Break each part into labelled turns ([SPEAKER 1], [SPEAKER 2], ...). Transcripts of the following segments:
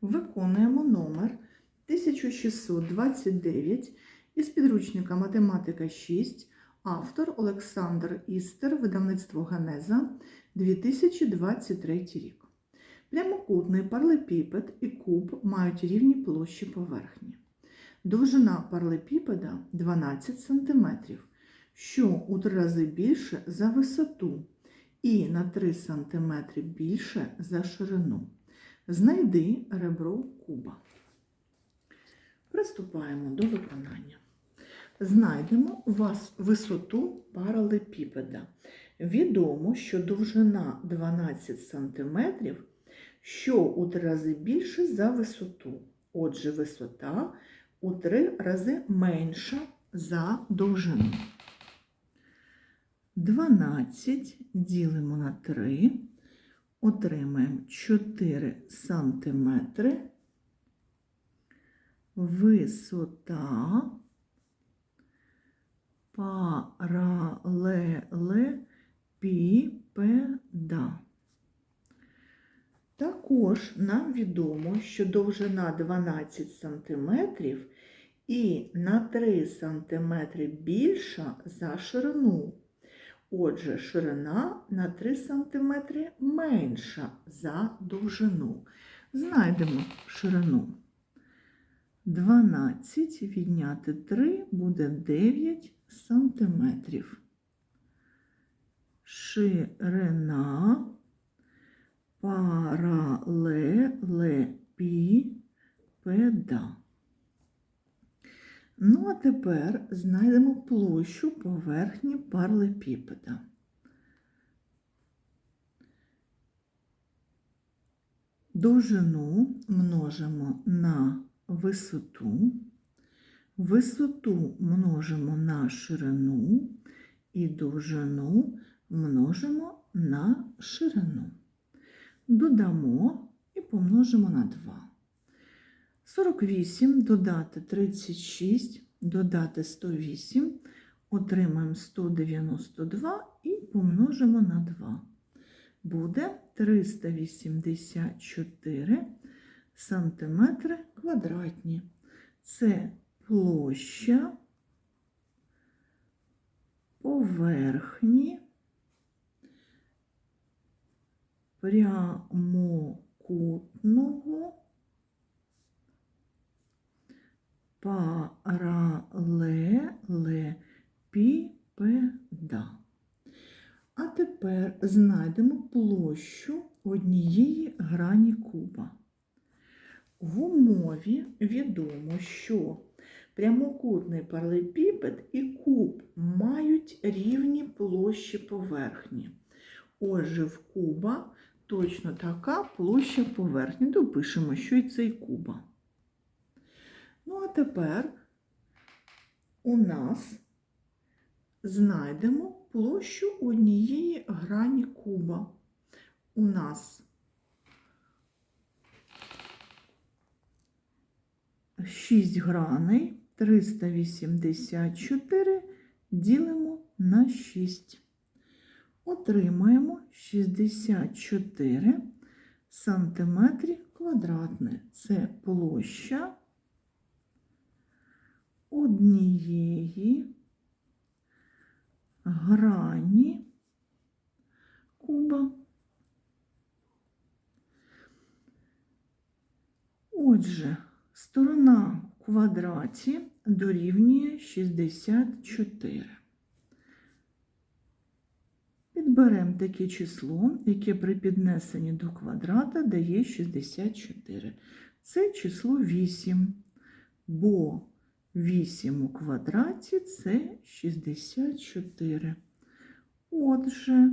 [SPEAKER 1] Виконуємо номер 1629 із підручника Математика 6, автор Олександр Істер, видавництво Генеза, 2023 рік. Прямокутний паралепіпед і куб мають рівні площі поверхні. Довжина паралепіпеда 12 см, що у три рази більше за висоту і на 3 см більше за ширину. Знайди ребро куба. Приступаємо до виконання. Знайдемо вас висоту паралепіпеда. Відомо, що довжина 12 см, що у три рази більше за висоту. Отже, висота у три рази менша за довжину. 12 ділимо на 3, отримаємо 4 сантиметри. Висота паралелепіпеда. Також нам відомо, що довжина 12 см і на 3 см більша за ширину. Отже, ширина на 3 см менша за довжину. Знайдемо ширину. 12 відняти 3 буде 9 сантиметрів. Ширина паралелепіпеда. Ну, а тепер знайдемо площу поверхні паралепіпеда. Довжину множимо на висоту, висоту множимо на ширину і довжину множимо на ширину. Додамо і помножимо на 2. 48 додати 36, додати 108, отримаємо 192 і помножимо на 2. Буде 384 сантиметри квадратні. Це площа поверхні прямокутного паралелепіпеда. А тепер знайдемо площу однієї грані куба. В умові відомо, що прямокутний паралепіпед і куб мають рівні площі поверхні. Отже, в куба точно така площа поверхні. Допишемо, що і це і куба. Ну, а тепер у нас знайдемо площу однієї грані куба. У нас 6 граней 384 ділимо на 6. Отримаємо 64 сантиметри квадратні. Це площа однієї грані куба. Отже, сторона квадраті дорівнює 64. Підберемо таке число, яке при піднесенні до квадрата дає 64. Це число 8, бо 8 у квадраті це 64. Отже,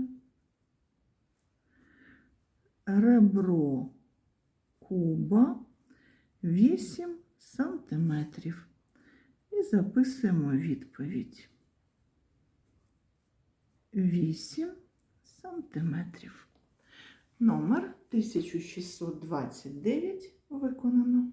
[SPEAKER 1] ребро куба 8 сантиметрів. І записуємо відповідь. 8 сантиметрів. Номер 1629 виконано.